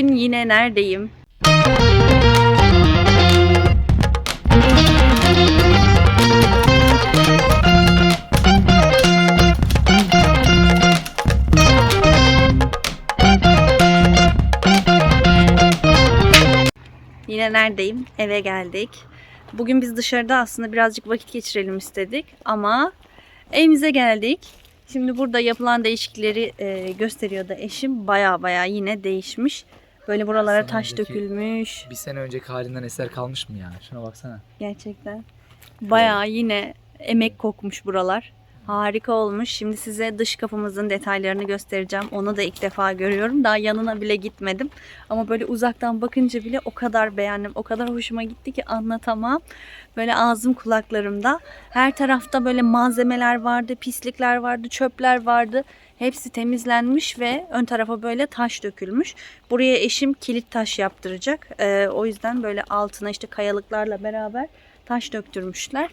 Bugün yine neredeyim? Yine neredeyim? Eve geldik. Bugün biz dışarıda aslında birazcık vakit geçirelim istedik ama evimize geldik. Şimdi burada yapılan değişiklikleri e, gösteriyor da eşim baya baya yine değişmiş. Böyle buralara Sana taş önceki- dökülmüş. Bir sene önceki halinden eser kalmış mı yani? Şuna baksana. Gerçekten. Baya yine emek kokmuş buralar. Harika olmuş. Şimdi size dış kapımızın detaylarını göstereceğim. Onu da ilk defa görüyorum. Daha yanına bile gitmedim. Ama böyle uzaktan bakınca bile o kadar beğendim. O kadar hoşuma gitti ki anlatamam. Böyle ağzım kulaklarımda. Her tarafta böyle malzemeler vardı, pislikler vardı, çöpler vardı. Hepsi temizlenmiş ve ön tarafa böyle taş dökülmüş. Buraya eşim kilit taş yaptıracak. Ee, o yüzden böyle altına işte kayalıklarla beraber taş döktürmüşler.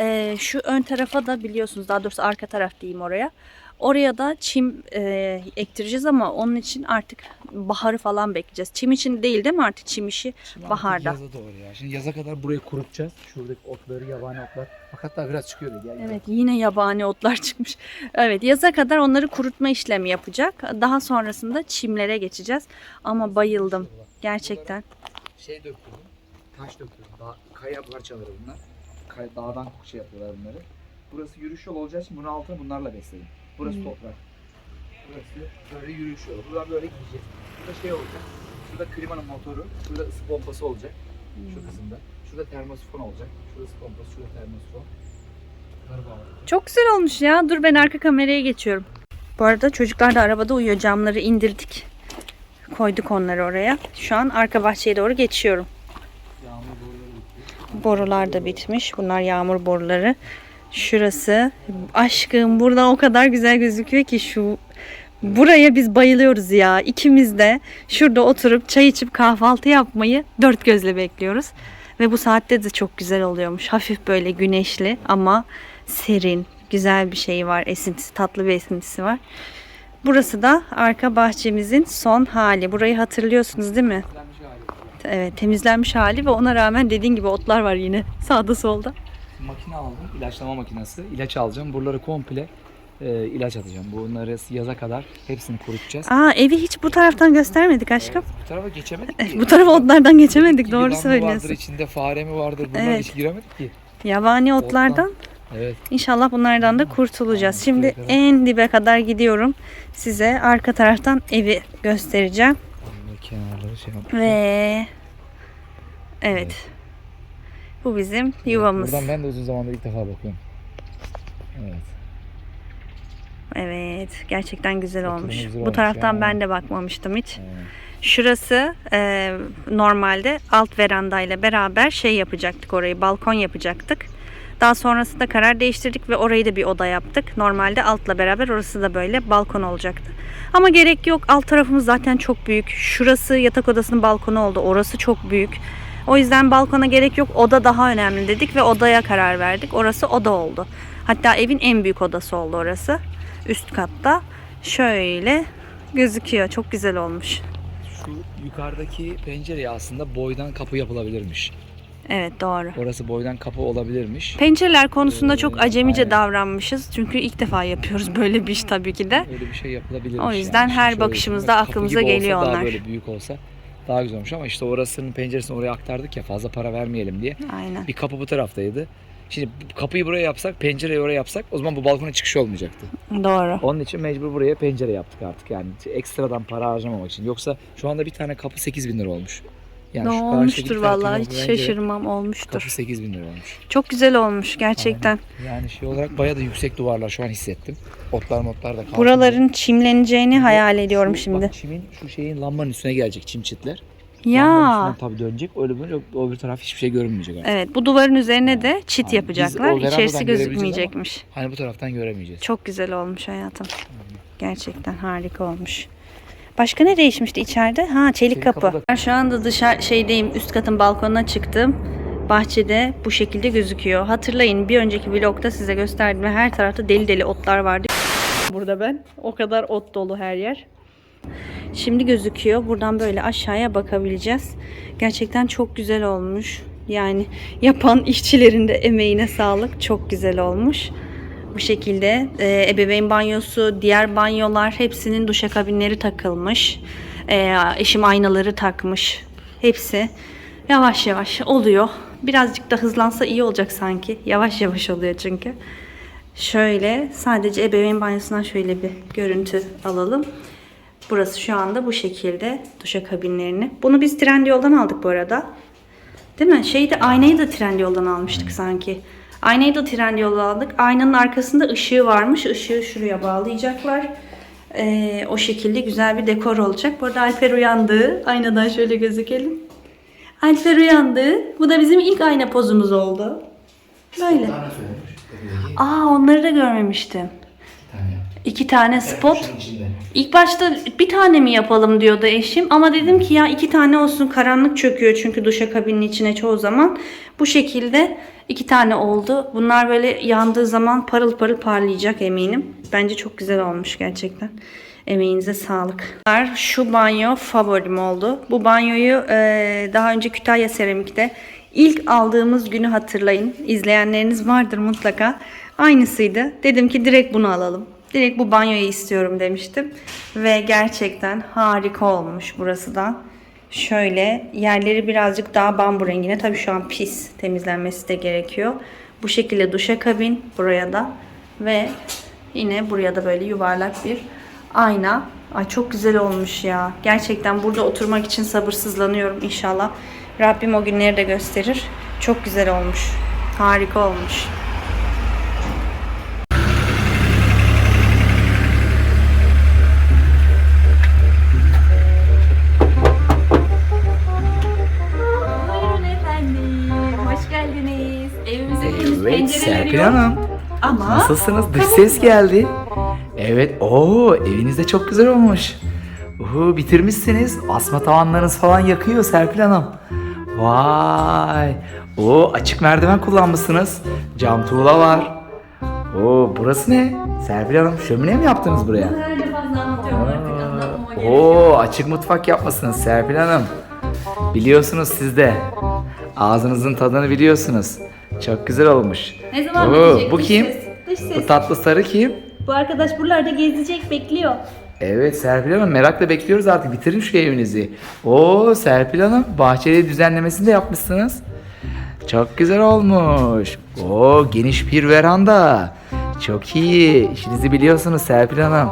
Ee, şu ön tarafa da biliyorsunuz daha doğrusu arka taraf diyeyim oraya. Oraya da çim e, ektireceğiz ama onun için artık baharı falan bekleyeceğiz. Çim için değil değil mi artık çim işi? Şimdi Baharda. Yaza doğru ya. Şimdi yaza kadar burayı kurutacağız. Şuradaki otları, yabani otlar. Bak hatta biraz çıkıyordu. Gel, gel. Evet yine yabani otlar çıkmış. Evet yaza kadar onları kurutma işlemi yapacak. Daha sonrasında çimlere geçeceğiz. Ama bayıldım gerçekten. Şey döktürdüm. Taş. Dağ, kaya parçaları bunlar. Dağdan şey yapıyorlar bunları. Burası yürüyüş yolu olacağı için bunun altını bunlarla besledim. Burası Hmm. toprak. Burası böyle yürüyüş yolu. Buradan böyle gideceğiz. Burada şey olacak. Şurada klimanın motoru. Şurada ısı pompası olacak. Şu kısımda. Şurada termosifon olacak. Şurada ısı pompası, şurada termosifon. Çok güzel olmuş ya. Dur ben arka kameraya geçiyorum. Bu arada çocuklar da arabada uyuyor. Camları indirdik. Koyduk onları oraya. Şu an arka bahçeye doğru geçiyorum. Borular da bitmiş. Bunlar yağmur boruları. Şurası. Aşkım buradan o kadar güzel gözüküyor ki şu Buraya biz bayılıyoruz ya. İkimiz de şurada oturup çay içip kahvaltı yapmayı dört gözle bekliyoruz. Ve bu saatte de çok güzel oluyormuş. Hafif böyle güneşli ama serin, güzel bir şey var. Esintisi, tatlı bir esintisi var. Burası da arka bahçemizin son hali. Burayı hatırlıyorsunuz değil mi? Evet, temizlenmiş hali ve ona rağmen dediğin gibi otlar var yine sağda solda. Makine aldım. ilaçlama makinesi. İlaç alacağım. Buraları komple e, ilaç atacağım. Bunları yaza kadar hepsini kurutacağız. Aa evi hiç bu taraftan göstermedik aşkım. Evet, bu tarafa geçemedik ki. Bu tarafa otlardan geçemedik doğru yılan mı söylüyorsun. vardır, içinde fare mi vardır? Bunlar Evet. hiç giremedik ki. Yabani otlardan Evet. inşallah bunlardan da kurtulacağız. Tamam, Şimdi kadar. en dibe kadar gidiyorum. Size arka taraftan evi göstereceğim. Kenarları şey yap. Ve evet. Bu bizim yuvamız. Buradan ben de uzun zamandır ilk defa bakıyorum. Evet. Evet, gerçekten güzel Oturumu olmuş. güzel Bu olmuş taraftan ya. ben de bakmamıştım hiç. evet. Şurası e, normalde alt verandayla beraber şey yapacaktık orayı balkon yapacaktık. Daha sonrasında karar değiştirdik ve orayı da bir oda yaptık. Normalde altla beraber orası da böyle balkon olacaktı. Ama gerek yok. Alt tarafımız zaten çok büyük. Şurası yatak odasının balkonu oldu. Orası çok büyük. O yüzden balkona gerek yok. Oda daha önemli dedik ve odaya karar verdik. Orası oda oldu. Hatta evin en büyük odası oldu orası. Üst katta. Şöyle gözüküyor. Çok güzel olmuş. Şu yukarıdaki pencereye aslında boydan kapı yapılabilirmiş. Evet doğru. Orası boydan kapı olabilirmiş. Pencereler konusunda çok Ee, acemice aynen. davranmışız. Çünkü ilk defa yapıyoruz böyle bir iş tabii ki de. Öyle bir şey yapılabilirmiş. O yüzden yani. her Şöyle bakışımızda aklımıza gibi olsa geliyor Daha onlar. böyle büyük olsa daha güzel olmuş ama işte orasının penceresini oraya aktardık ya fazla para vermeyelim diye. Aynen. Bir kapı bu taraftaydı. Şimdi kapıyı buraya yapsak, pencereyi oraya yapsak o zaman bu balkona çıkış olmayacaktı. Doğru. Onun için mecbur buraya pencere yaptık artık yani ekstradan para harcamamak için. Yoksa şu anda bir tane kapı 8 bin lira olmuş. Yani ne olmuştur vallahi hiç şaşırmam olmuştur. Kapı 8 bin lira olmuş. Çok güzel olmuş gerçekten. Yani şey olarak bayağı da yüksek duvarlar şu an hissettim. Otlar motlar da kalkınca. Buraların çimleneceğini hayal ediyorum Şu- şimdi. Bak çimin şu şeyin lambanın üstüne gelecek çim çitler. Ya. Lambanın üstüne tabii dönecek. Öyle böyle o bir taraf hiçbir şey görünmeyecek artık. Evet bu duvarın üzerine de çit Aynen. Biz yapacaklar. İçerisi gözükmeyecekmiş. Hani bu taraftan göremeyeceğiz. Çok güzel olmuş hayatım. Gerçekten harika olmuş. Başka ne değişmişti içeride? Ha çelik, Çelik kapı. kapı şu anda dışarı şeydeyim üst katın balkonuna çıktım. Bahçede bu şekilde gözüküyor. Hatırlayın bir önceki vlogda size gösterdim ve her tarafta deli deli otlar vardı. Burada ben. O kadar ot dolu her yer. Şimdi gözüküyor. Buradan böyle aşağıya bakabileceğiz. Gerçekten çok güzel olmuş. Yani yapan işçilerin de emeğine sağlık. Çok güzel olmuş. Bu şekilde e, ebeveyn banyosu, diğer banyolar hepsinin duşakabinleri takılmış. E, eşim aynaları takmış. Hepsi yavaş yavaş oluyor. Birazcık da hızlansa iyi olacak sanki. Yavaş yavaş oluyor çünkü. Şöyle sadece ebeveyn banyosundan şöyle bir görüntü alalım. Burası şu anda bu şekilde duşakabinlerini. Bunu biz Trendyol'dan aldık bu arada. Değil mi? Şeyde aynayı da Trendyol'dan almıştık sanki. Aynayı da Trendyol'dan aldık. Aynanın arkasında ışığı varmış. Işığı şuraya bağlayacaklar. Ee, o şekilde güzel bir dekor olacak. Bu arada Alper uyandı. Aynadan şöyle gözükelim. Alper uyandı. Bu da bizim ilk ayna pozumuz oldu. Böyle. Aa onları da görmemiştim. İki tane spot. İlk başta bir tane mi yapalım diyordu eşim ama dedim ki ya iki tane olsun karanlık çöküyor çünkü duşakabinin içine çoğu zaman. Bu şekilde iki tane oldu. Bunlar böyle yandığı zaman parıl parıl parlayacak eminim. Bence çok güzel olmuş gerçekten. Emeğinize sağlık. Şu banyo favorim oldu. Bu banyoyu eee, daha önce Kütahya Seramik'te ilk aldığımız günü hatırlayın. İzleyenleriniz vardır mutlaka. Aynısıydı. Dedim ki direkt bunu alalım. Direkt bu banyoyu istiyorum demiştim. Ve gerçekten harika olmuş burası da. Şöyle yerleri birazcık daha bambu rengine. Tabii şu an pis temizlenmesi de gerekiyor. Bu şekilde duşakabin buraya da. Ve yine buraya da böyle yuvarlak bir ayna. Ay çok güzel olmuş ya. Gerçekten burada oturmak için sabırsızlanıyorum inşallah. Rabbim o günleri de gösterir. Çok güzel olmuş. Harika olmuş. Yok. Hanım. Ama Nasılsınız? Dış ses geldi. Evet. Oo eviniz de çok güzel olmuş. Uhu, bitirmişsiniz. Asma tavanlarınız falan yakıyor Serpil Hanım. Vay. O açık merdiven kullanmışsınız. Cam tuğla var. Oo burası ne? Serpil Hanım şömine mi yaptınız buraya? Fazla anlatıyorum artık anlatmama gerek yok. Oo açık mutfak yapmışsınız Serpil Hanım. Biliyorsunuz siz de. Ağzınızın tadını biliyorsunuz. Çok güzel olmuş. Ne zaman Oo, bitecek? bu Dış kim? ses, Dış ses. Bu tatlı sarı kim? Bu arkadaş buralarda gezecek bekliyor. Evet Serpil Hanım merakla bekliyoruz artık bitirin şu evinizi. Oo Serpil Hanım bahçeli düzenlemesini de yapmışsınız. Çok güzel olmuş. Oo geniş bir veranda. Çok iyi. İşinizi biliyorsunuz Serpil Hanım.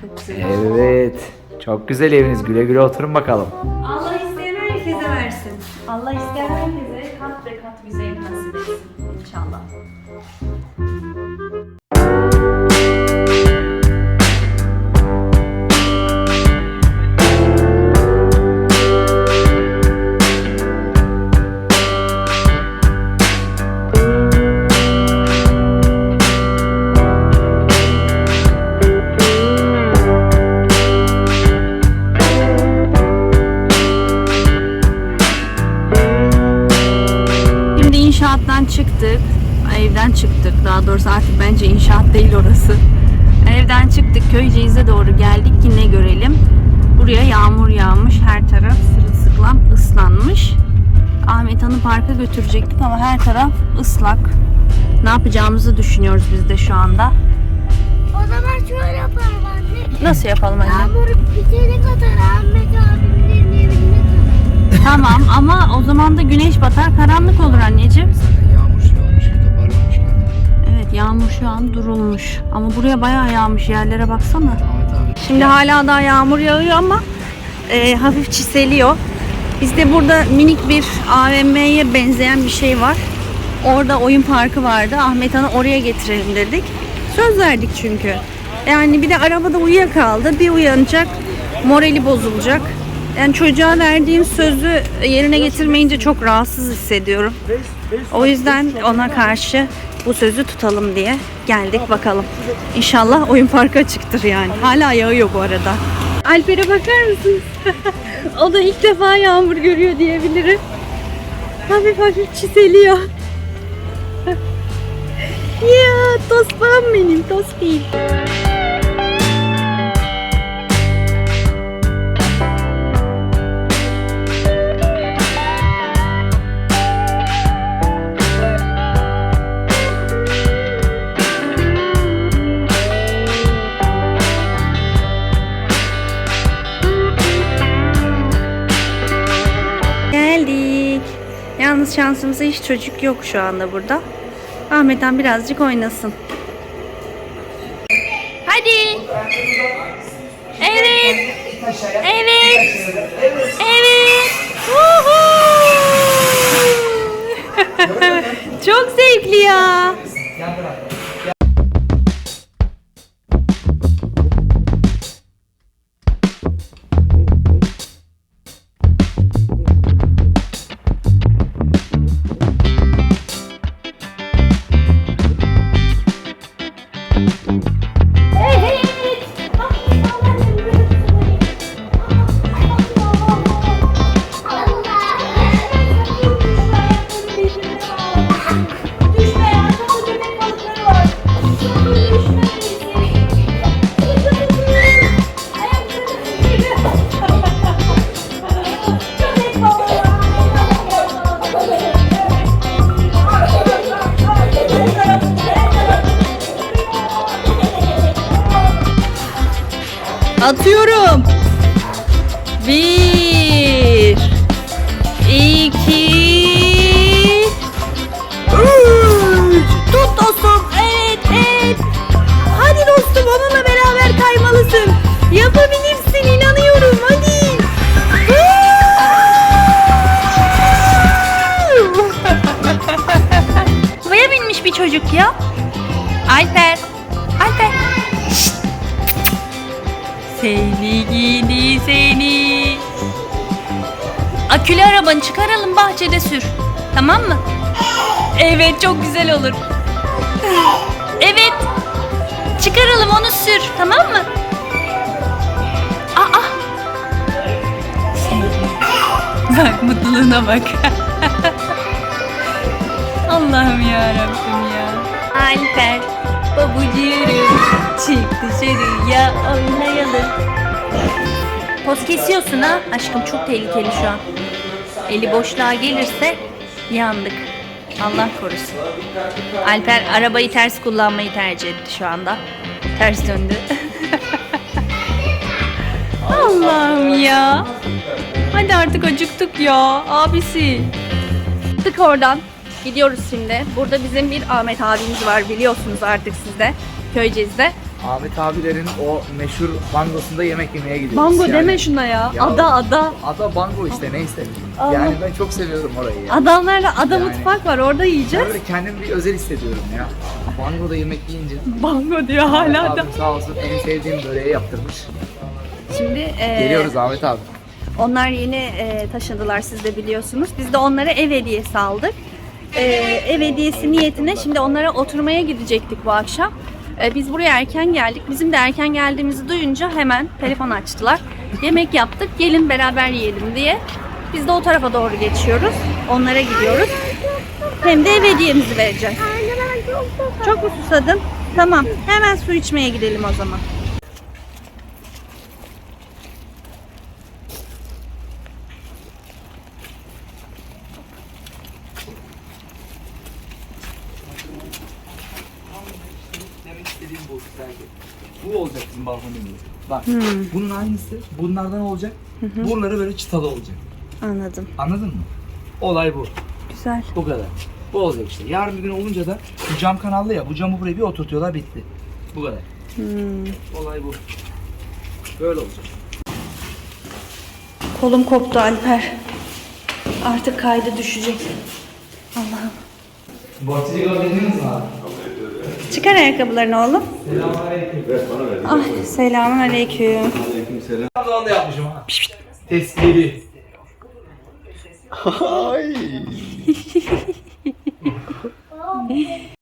Çok güzel. Evet. Çok güzel eviniz. Güle güle oturun bakalım. Allah isteyen herkese versin. Allah isteyen İnşallah. Parka götürecektik ama her taraf ıslak. Ne yapacağımızı düşünüyoruz biz de şu anda. O zaman şöyle yaparım anne. Nasıl yapalım anne? Yağmur bitene kadar Ahmet abimlerin evinde kalırım. Tamam ama o zaman da güneş batar karanlık olur anneciğim. Yağmur yağmış, toparlamış Evet yağmur şu an durulmuş. Ama buraya bayağı yağmış yerlere baksana. Evet abi. Şimdi hala daha yağmur yağıyor ama e, hafif çiseliyor. Bizde burada minik bir AVM'ye benzeyen bir şey var. Orada oyun parkı vardı. Ahmet Han'ı oraya getirelim dedik. Söz verdik çünkü. Yani bir de arabada uyuyakaldı. Bir uyanacak, morali bozulacak. Yani çocuğa verdiğim sözü yerine getirmeyince çok rahatsız hissediyorum. O yüzden ona karşı bu sözü tutalım diye geldik bakalım. İnşallah oyun parkı açıktır yani. Hala yağıyor bu arada. Alper'e bakar mısınız? o da ilk defa yağmur görüyor diyebilirim. Hafif hafif çiseliyor. ya tospam benim tospil. Şansımıza hiç çocuk yok şu anda burada. Ahmet'ten birazcık oynasın. Hadi. Evet. Evet. Evet. Çok zevkli ya. Atıyorum. Bir. iki, Üç. Tut dostum. Evet, evet. Hadi dostum onunla beraber kaymalısın. Yapabilirsin inanıyorum. Hadi. Buraya binmiş bir çocuk ya. Alper. Seni gidi seni. Akülü arabanı çıkaralım bahçede sür. Tamam mı? Evet çok güzel olur. Evet. Çıkaralım onu sür. Tamam mı? Aa. Bak mutluluğuna bak. Allah'ım ya Rabbim ya. Alper babucuğum çık dışarıya oynayalım. Poz kesiyorsun ha. Aşkım çok tehlikeli şu an. Eli boşluğa gelirse yandık. Allah korusun. Alper arabayı ters kullanmayı tercih etti şu anda. Ters döndü. Allah'ım ya. Hadi artık acıktık ya abisi. Çıktık oradan. Gidiyoruz şimdi. Burada bizim bir Ahmet abimiz var biliyorsunuz artık sizde. Köyceğiz'de. Ahmet abilerin o meşhur bangosunda yemek yemeye gidiyoruz. Bango Yani- deme şuna ya. Ya- Ada ada. Ada bango işte neyse. Allah. Yani ben çok seviyorum orayı ya. Adamlarda ada Yani- mutfak var orada yiyeceğiz. böyle kendimi bir özel hissediyorum ya. Bango'da yemek yiyince. Bango diyor Ahmet hala da. abim sağ olsun en sevdiğim böreği yaptırmış. Şimdi e, Geliyoruz Ahmet abi. onlar yeni e, taşındılar siz de biliyorsunuz. Biz de onlara ev hediyesi aldık. E, ev hediyesi niyetine şimdi onlara oturmaya gidecektik bu akşam. E, biz buraya erken geldik. Bizim de erken geldiğimizi duyunca hemen telefon açtılar. Yemek yaptık gelin beraber yiyelim diye. Biz de o tarafa doğru geçiyoruz. Onlara gidiyoruz. Hem de ev hediyemizi vereceğiz. Çok mu susadın? Tamam. Hemen su içmeye gidelim o zaman. Bu olacak bizim balkonumuz. Bak Hmm. bunun aynısı bunlardan olacak. Buraları böyle çıtalı olacak. Anladım. Anladın mı? Olay bu. Güzel. Bu kadar. Bu olacak işte. Yarın bir gün olunca da bu cam kanallı ya. Bu camı buraya bir oturtuyorlar bitti. Bu kadar. Hmm. Olay bu. Böyle olacak. Kolum koptu Alper. Artık kaydı düşecek. Allah'ım. Bahçeli gördünüz mü? Çıkar ayakkabılarını oğlum. Selamünaleyküm. Ver bana ver. Ay ah, selamun aleyküm. Aleyküm selam. Ramazan'da yapmışım ha. Tesbiri. Ay.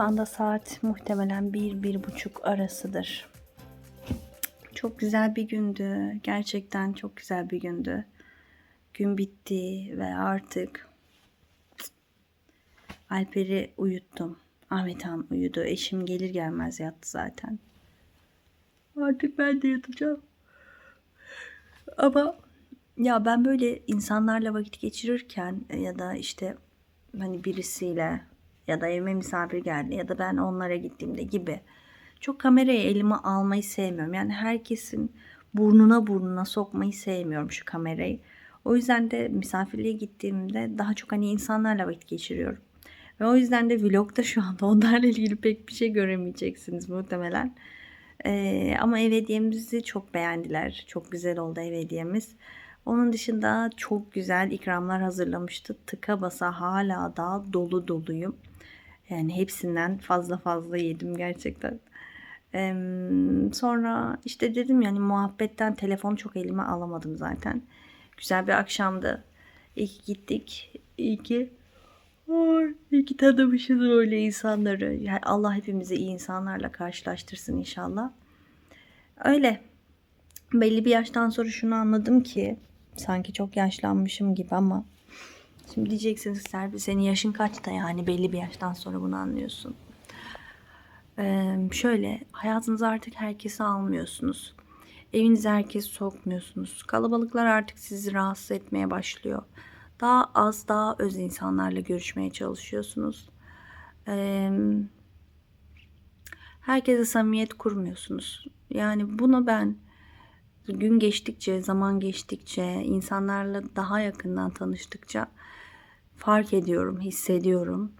anda saat muhtemelen bir, bir buçuk arasıdır. Çok güzel bir gündü. Gerçekten çok güzel bir gündü. Gün bitti ve artık Alper'i uyuttum. Ahmet Han uyudu. Eşim gelir gelmez yattı zaten. Artık ben de yatacağım. Ama ya ben böyle insanlarla vakit geçirirken ya da işte hani birisiyle ya da evime misafir geldi ya da ben onlara gittiğimde gibi çok kamerayı elime almayı sevmiyorum. Yani herkesin burnuna burnuna sokmayı sevmiyorum şu kamerayı. O yüzden de misafirliğe gittiğimde daha çok hani insanlarla vakit geçiriyorum. Ve o yüzden de vlogda şu anda onlarla ilgili pek bir şey göremeyeceksiniz muhtemelen. Ee, ama ev hediyemizi çok beğendiler. Çok güzel oldu ev hediyemiz. Onun dışında çok güzel ikramlar hazırlamıştı. Tıka basa hala daha dolu doluyum. Yani hepsinden fazla fazla yedim gerçekten. Ee, sonra işte dedim yani muhabbetten telefonu çok elime alamadım zaten. Güzel bir akşamdı. İyi ki gittik. İyi ki Ay, iyi ki tanımışız öyle insanları. Yani Allah hepimizi iyi insanlarla karşılaştırsın inşallah. Öyle. Belli bir yaştan sonra şunu anladım ki sanki çok yaşlanmışım gibi ama şimdi diyeceksiniz Serpil senin yaşın kaçta yani belli bir yaştan sonra bunu anlıyorsun. Ee, şöyle hayatınıza artık herkesi almıyorsunuz. Evinize herkesi sokmuyorsunuz. Kalabalıklar artık sizi rahatsız etmeye başlıyor. Daha az, daha öz insanlarla görüşmeye çalışıyorsunuz. Ee, herkese samimiyet kurmuyorsunuz. Yani bunu ben gün geçtikçe, zaman geçtikçe, insanlarla daha yakından tanıştıkça fark ediyorum, hissediyorum.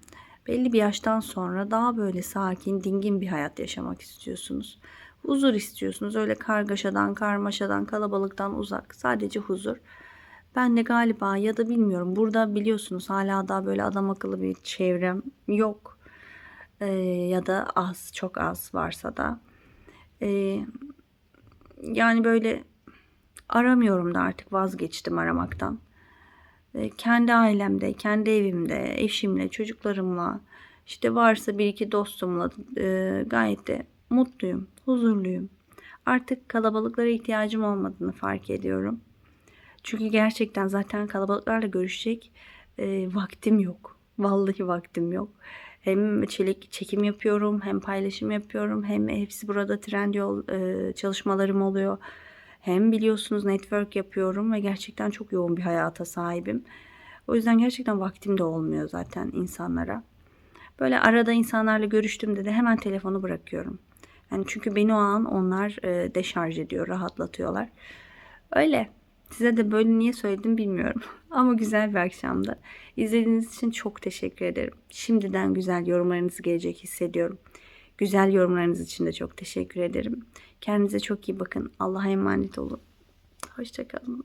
Belli bir yaştan sonra daha böyle sakin, dingin bir hayat yaşamak istiyorsunuz. Huzur istiyorsunuz. Öyle kargaşadan, karmaşadan, kalabalıktan uzak. Sadece huzur. Ben de galiba ya da bilmiyorum. Burada biliyorsunuz hala daha böyle adam akıllı bir çevrem yok. Ee, ya da az, çok az varsa da. Ee, yani böyle aramıyorum da artık vazgeçtim aramaktan. Ee, kendi ailemde, kendi evimde, eşimle, çocuklarımla, işte varsa bir iki dostumla e, gayet de mutluyum, huzurluyum. Artık kalabalıklara ihtiyacım olmadığını fark ediyorum. Çünkü gerçekten zaten kalabalıklarla görüşecek e, vaktim yok. Vallahi vaktim yok. Hem çelik çekim yapıyorum, hem paylaşım yapıyorum, hem hepsi burada Trendyol e, çalışmalarım oluyor. Hem biliyorsunuz network yapıyorum ve gerçekten çok yoğun bir hayata sahibim. O yüzden gerçekten vaktim de olmuyor zaten insanlara. Böyle arada insanlarla görüştüğümde de hemen telefonu bırakıyorum. Yani çünkü beni o an onlar e, deşarj ediyor, rahatlatıyorlar. Öyle. Size de böyle niye söyledim bilmiyorum. Ama güzel bir akşamdı. İzlediğiniz için çok teşekkür ederim. Şimdiden güzel yorumlarınız gelecek hissediyorum. Güzel yorumlarınız için de çok teşekkür ederim. Kendinize çok iyi bakın. Allah'a emanet olun. Hoşçakalın.